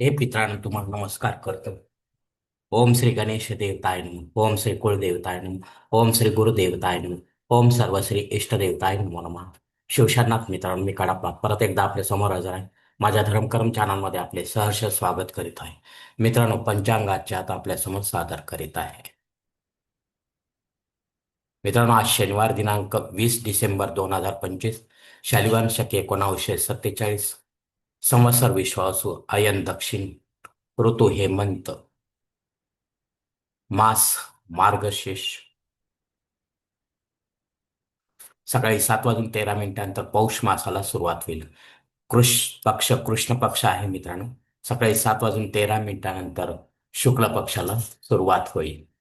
हे पित्रांनो तुम्हाला नमस्कार करतो. ओम श्री गणेश देवताय नम. ओम श्री कुलदेवताय नम. ओम श्री गुरुदेवताय नम. ओम सर्व श्री इष्टदेवताय नमो नम. शिवशानाथ मित्रांनो मी कडाप्पा परत एकदा आपल्यासमोर हजर आहे. माझ्या धर्मकर्म चॅनलमध्ये आपले सहर्ष स्वागत करीत आहे. मित्रांनो पंचांगाच्या आता आपल्यासमोर सादर करीत आहे. मित्रांनो आज शनिवार दिनांक वीस डिसेंबर दोन हजार पंचवीस शालिवान शके एकोणावीसशे सत्तेचाळीस संवत्सर विश्वासू अयन दक्षिण ऋतू हेमंत। मास मार्गशीर्ष। सकाळी सात वाजून तेरा मिनिटांनंतर पौष मासाला सुरुवात होईल. कृष पक्ष कृष्ण पक्ष आहे मित्रांनो. सकाळी सात वाजून तेरा मिनिटानंतर शुक्ल पक्षाला सुरुवात होईल.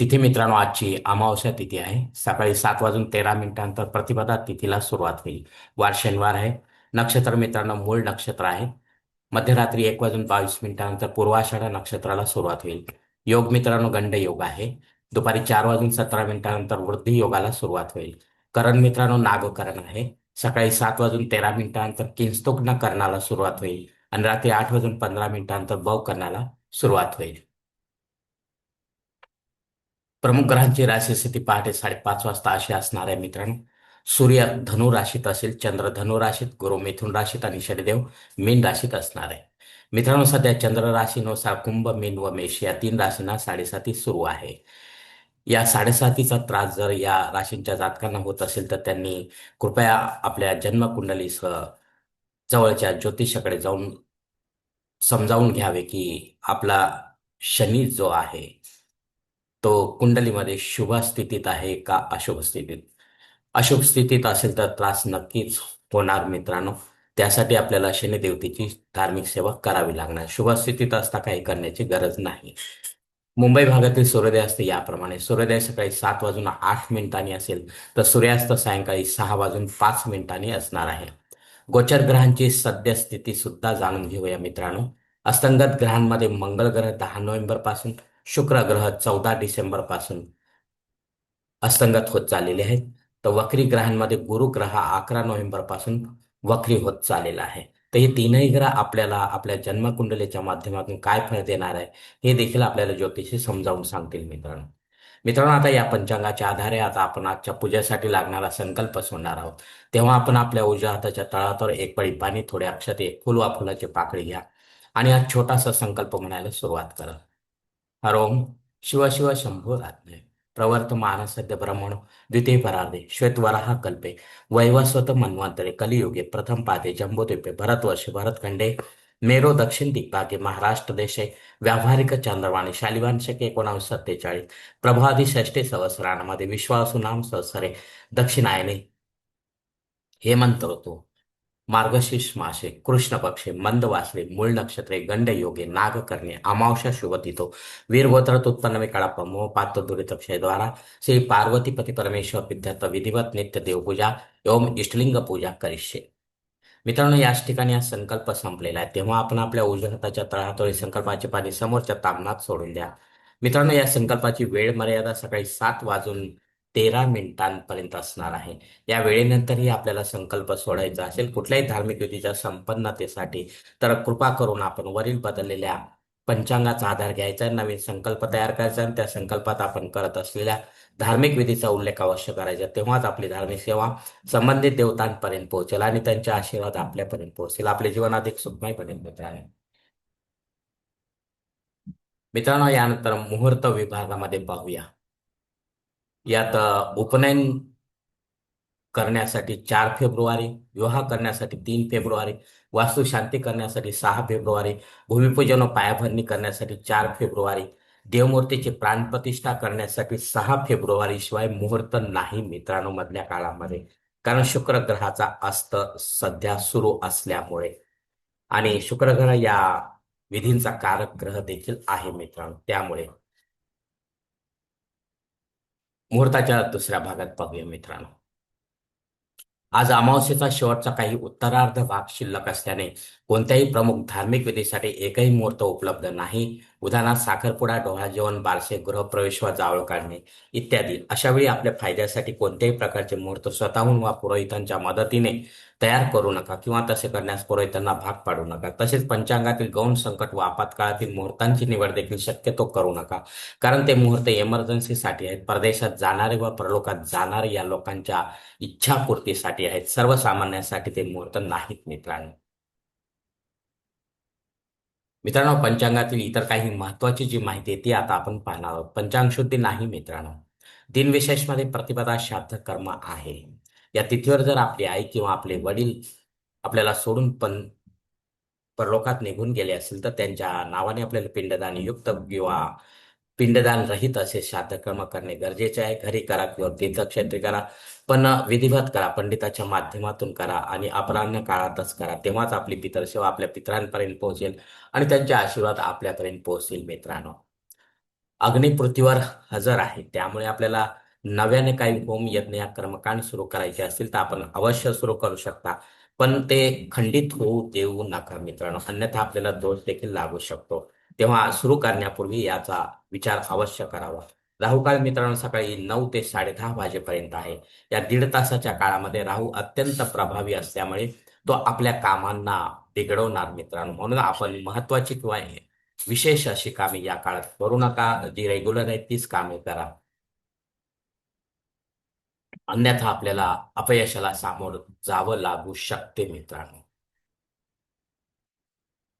तिथे मित्रांनो आजची अमावस्या तिथी आहे. सकाळी सात वाजून तेरा मिनिटांनंतर प्रतिपदा तिथीला सुरुवात होईल. वार शनिवार आहे. नक्षत्र मित्रांनो मूळ नक्षत्र आहे. मध्यरात्री एक वाजून बावीस मिनिटांनंतर पूर्वाषाढा नक्षत्राला सुरुवात होईल. योग मित्रांनो गंड योग आहे. दुपारी चार वाजून सतरा मिनिटांनंतर वृद्धी योगाला सुरुवात होईल. करण मित्रांनो नागकरण आहे. सकाळी सात वाजून तेरा मिनिटांनंतर किंस्तुग्न करणाला सुरुवात होईल. आणि रात्री आठ वाजून पंधरा मिनिटांनंतर बव करण्याला सुरुवात होईल. प्रमुख ग्रहांची राशी स्थिती पहाटे साडेपाच वाजता अशी असणार आहे मित्रांनो. सूर्य धनु राशीत असेल चंद्र धनु राशीत गुरु मिथुन राशीत आणि शनिदेव मीन राशीत असणार आहे. मित्रांनो सध्या चंद्र राशीनुसार कुंभ मीन व मेष या तीन राशींना साडेसाती सुरू आहे. या साडेसातीचा त्रास जर या राशींच्या जातकांना होत असेल तर त्यांनी कृपया आपल्या जन्मकुंडलीसह जवळच्या ज्योतिषाकडे जाऊन समजावून घ्यावे की आपला शनी जो आहे तो कुंडलीमध्ये शुभ स्थितीत आहे का अशुभ स्थितीत? अशुभ स्थितीत असेल तर त्रास नक्कीच होणार मित्रांनो. त्यासाठी आपल्याला शनिदेवतेची धार्मिक सेवा करावी लागणार. शुभ स्थितीत असता काही करण्याची गरज नाही. मुंबई भागातील सूर्योदय असते याप्रमाणे. सूर्योदय सकाळी सात वाजून आठ मिनिटांनी असेल तर सूर्यास्त सायंकाळी सहा वाजून पाच मिनिटांनी असणार आहे. गोचर ग्रहांची सद्यस्थिती सुद्धा जाणून घेऊया मित्रांनो. अस्तंगत ग्रहांमध्ये मंगळ ग्रह दहा नोव्हेंबरपासून शुक्र ग्रह चौदा डिसेंबरपासून अस्तंगत होत चाललेले आहेत. तर वक्री ग्रहांमध्ये गुरु ग्रह अकरा नोव्हेंबरपासून वक्री होत चाललेला आहे. तर हे तीनही ग्रह आपल्याला आपल्या जन्मकुंडलीच्या माध्यमातून काय फळ देणार आहे हे देखील आपल्याला ज्योतिषी समजावून सांगतील मित्रांनो. मित्रांनो आता या पंचांगाच्या आधारे आता आपण आजच्या पूजेसाठी लागणारा संकल्प सोडणार आहोत. तेव्हा आपण आपल्या उजव्या हाताच्या तळावर एक पळी पाणी थोडे अक्षते एक फुलाची पाकळी घ्या. आणि हा छोटासा संकल्प म्हणायला सुरुवात करा. हरोम शिव शिव शंभो राज्ञे प्रवर्तमान सद्य ब्रह्मण द्वितीय परार्धे श्वेतवराह कल्पे। वैवस्वत मन्वंतरे कलियुगे प्रथम पादे जम्बोद्वीपे भरतवर्ष भरतखंडे मेरो दक्षिण दिग्भागे महाराष्ट्र देशे व्यावहारिक चंद्रवाणी शालिवान शके एकोणावीस सत्तेचाळीस प्रभादी षष्टी सहस्रांमध्ये विश्वासू नाम संवत्सरे दक्षिणायने हेमंत ऋतू। मार्गशीर्ष मासे कृष्ण पक्षे मंद वासरे मूळ नक्षत्रे गंड योगे नाग करणे अमावस्या शुभ तिथो वीर उत्पन्न में कळाप मोह पात्र दुरित द्वारा श्री पार्वती पती परमेश्वर विद्यार्थ विधिवत नित्य देवपूजा ओम इष्टलिंग पूजा करिष्ये. मित्रांनो याच ठिकाणी हा संकल्प संपलेला आहे. तेव्हा आपण आपल्या उजव्या हाताच्या तळहातोळी संकल्पाचे पाणी समोरच्या तामनात सोडून द्या. मित्रांनो या संकल्पाची वेळ मर्यादा सकाळी सात वाजून तेरा मिनिटांपर्यंत असणार आहे. या वेळेनंतरही आपल्याला संकल्प सोडायचा असेल कुठल्याही धार्मिक विधीच्या संपन्नतेसाठी तर कृपा करून आपण वरील बदललेल्या पंचांगाचा आधार घ्यायचा नवीन संकल्प तयार करायचा आणि त्या संकल्पात आपण करत असलेल्या धार्मिक विधीचा उल्लेख अवश्य करायचा. तेव्हाच आपली धार्मिक सेवा संबंधित देवतांपर्यंत पोहोचेल आणि त्यांचे आशीर्वाद आपल्यापर्यंत पोहोचेल. आपले जीवन अधिक सुखमय पर्यंत आहे मित्रांनो यानंतर मुहूर्त विभागामध्ये पाहूया. यात उपनयन करण्यासाठी चार फेब्रुवारी विवाह करण्यासाठी तीन फेब्रुवारी वास्तुशांती करण्यासाठी सहा फेब्रुवारी भूमिपूजन व पायाभरणी करण्यासाठी चार फेब्रुवारी देवमूर्तीची प्राणप्रतिष्ठा करण्यासाठी सहा फेब्रुवारी शिवाय मुहूर्त नाही मित्रांनो मधल्या काळामध्ये. कारण शुक्र ग्रहाचा अस्त सध्या सुरू असल्यामुळे. आणि शुक्रग्रह या विधींचा कारक ग्रह देखील आहे मित्रांनो. त्यामुळे मुहूर्ताच्या दुसऱ्या भागात पाहूया मित्रांनो. आज अमावस्येचा शेवटचा काही उत्तरार्ध भाग शिल्लक असल्याने कोणत्याही प्रमुख धार्मिक विधीसाठी एकही मुहूर्त उपलब्ध नाही. उदाहरणार्थ साखरपुडा डोहाळ जेवण बारसे गृहप्रवेश वा जावळ काढणे इत्यादी. अशा वेळी आपल्या फायद्यासाठी कोणत्याही प्रकारचे मुहूर्त स्वतःहून वा पुरोहितांच्या मदतीने तयार करू नका किंवा तसे करण्यास पुरोहितांना भाग पाडू नका. तसेच पंचांगातील गौण संकट व आपत्काळातील मुहूर्तांची निवड देखील शक्यतो करू नका. कारण ते मुहूर्त इमर्जन्सीसाठी आहेत. परदेशात जाणारे व परलोकात जाणारे या लोकांच्या इच्छापूर्तीसाठी आहेत. सर्वसामान्यांसाठी ते मुहूर्त नाहीत मित्रांनो. मित्रांनो पंचांगातील इतर काही महत्वाची जी माहिती आहे ती आता आपण पाहणार आहोत. पंचांग शुद्धी नाही मित्रांनो. दिनविशेषमध्ये प्रतिपदा श्राद्ध कर्म आहे. या तिथीवर जर आपली आई किंवा आपले वडील आपल्याला सोडून पण परलोकात निघून गेले असेल तर त्यांच्या नावाने आपल्याला पिंडदान युक्त किंवा पिंडदान रहित असे श्राद्धकर्म करणे गरजेचे आहे. घरी करा किंवा तीर्थक्षेत्री करा पण विधिवत करा पंडिताच्या माध्यमातून करा आणि अपराह्न काळातच करा. तेव्हाच आपली पितरसेवा आपल्या पितरांपर्यंत पोहोचेल आणि त्यांचे आशीर्वाद आपल्यापर्यंत पोहोचतील मित्रांनो. अग्निपृथ्वीवर हजर आहे. त्यामुळे आपल्याला नव्याने काही होम यज्ञ या कर्मकांड सुरू करायचे असतील तर आपण अवश्य सुरू करू शकता. पण ते खंडित होऊ देऊ नका मित्रांनो. अन्यथा आपल्याला दोष देखील लागू शकतो. तेव्हा सुरू करण्यापूर्वी याचा विचार अवश्य करावा. राहुकाल मित्रांनो सकाळी नऊ ते साडेदहा वाजेपर्यंत आहे. या दीड तासाच्या काळामध्ये राहू अत्यंत प्रभावी असल्यामुळे तो आपल्या कामांना बिघडवणार मित्रांनो. म्हणून आपण महत्वाची किंवा विशेष अशी कामे या काळात करू नका. जी रेग्युलर आहेत तीच कामे करा. अन्यथा आपल्याला अपयशाला सामोरं जावं लागू शकते मित्रांनो.